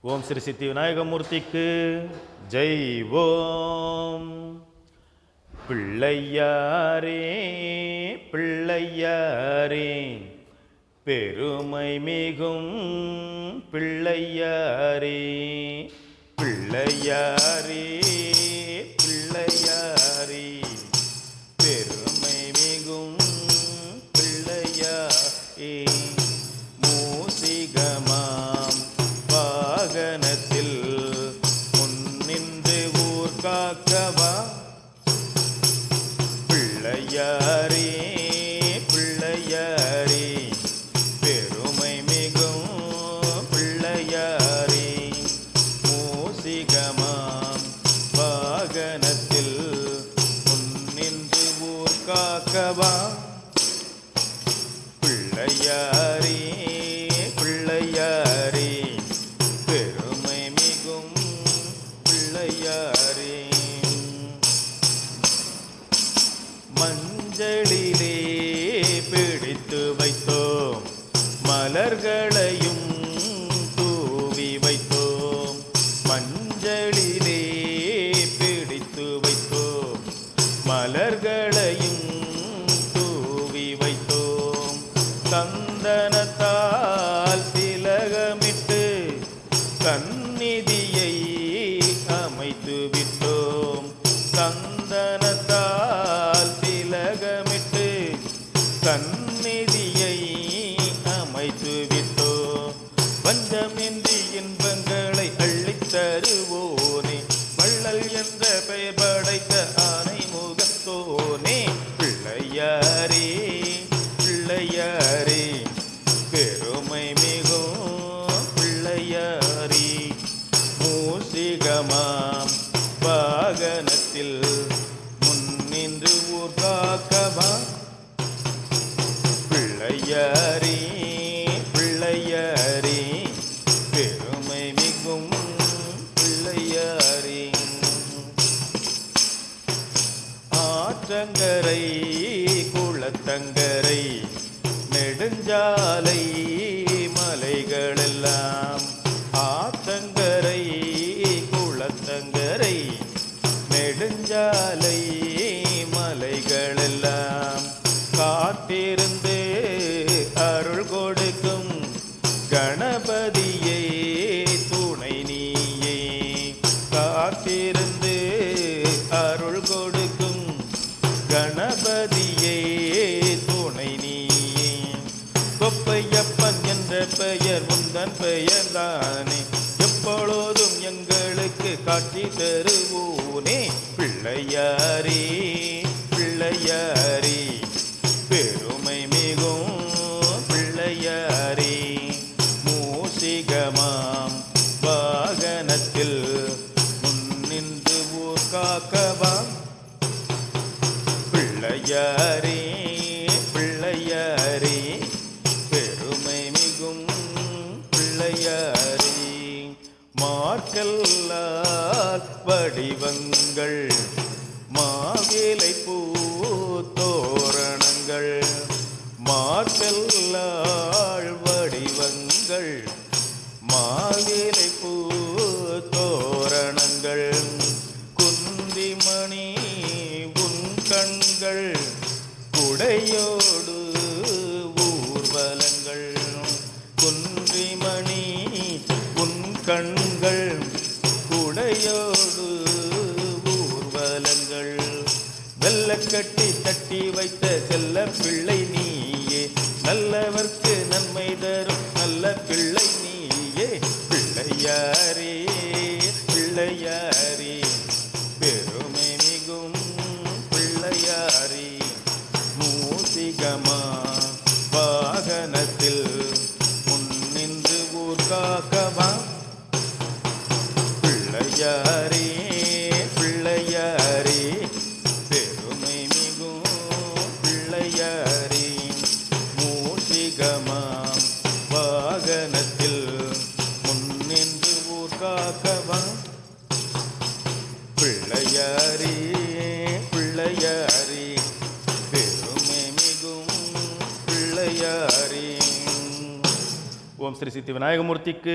ஓம் ஸ்ரீ சித்தி விநாயகமூர்த்திக்கு ஜெய் ஓம். பிள்ளையாரே பிள்ளையாரே பெருமை மிகும் பிள்ளையாரே பிள்ளையாரே பிள்ளையாரே. பிள்ளையாரே பிள்ளையாரே பெருமை மிகும் பிள்ளையாரே மூசிகமாம் வாகனத்தில் முன்னின்று ஊர் காக்கவா பிள்ளையாரே மஞ்சளிலே பிடித்து வைத்தோம். மலர்களையும் தூவி வைத்தோம். மஞ்சளிலே பிடித்து வைத்தோம். மலர்களையும் தூவி வைத்தோம். சந்தனத்தால் திலகமிட்டு சந்நிதியை அமைத்து விட்டோம். பஞ்சமின்றி இன்பங்களை அள்ளித் தருவோனே. வள்ளல் என்ற பெயர் படைத்த ஆனை முகத்தோனே பிள்ளையாரே பிள்ளையாரே பெருமை மிகும் பிள்ளையாரே. மூசிகமாம் வாகனத்தில் முன்னின்று ஊர் காக்கவா பிள்ளையாரே ஆற்றங்கரை குளத்தங்கரை நெடுஞ்சாலை மலைகளெல்லாம். ஆத்தங்கரை குளத்தங்கரை நெடுஞ்சாலை மலைகளெல்லாம். காத்திருந்தே பெயர் உந்தன் பெயர் தானே எப்பொழுதும் எங்களுக்கு காட்சி தருவோனே. பிள்ளையாரே பிள்ளையாரே பெருமை மிகும் பிள்ளையாரே. மூசிகமாம் வாகனத்தில் முன்னின்று ஊர் காக்கவாம் பிள்ளையாரே வடிவங்கள் மாவிலை பூத்தோரணங்கள் மாற்றல்லாள் வடிவங்கள் மாவிலை பூத்தோரணங்கள் கட்டி தட்டி வைத்த செல்ல பிள்ளை நீயே. நல்லவர்க்கு நன்மை தரும் நல்ல பிள்ளை நீயே. பிள்ளையாரே பிள்ளையாரே. பெருமை மிகும் பிள்ளையாரே. மூசிகமா வாகனத்தில் முன்னின்று ஊர்காக்கமா பிள்ளையாரே. ஓம் ஸ்ரீ சித்தி விநாயகமூர்த்திக்கு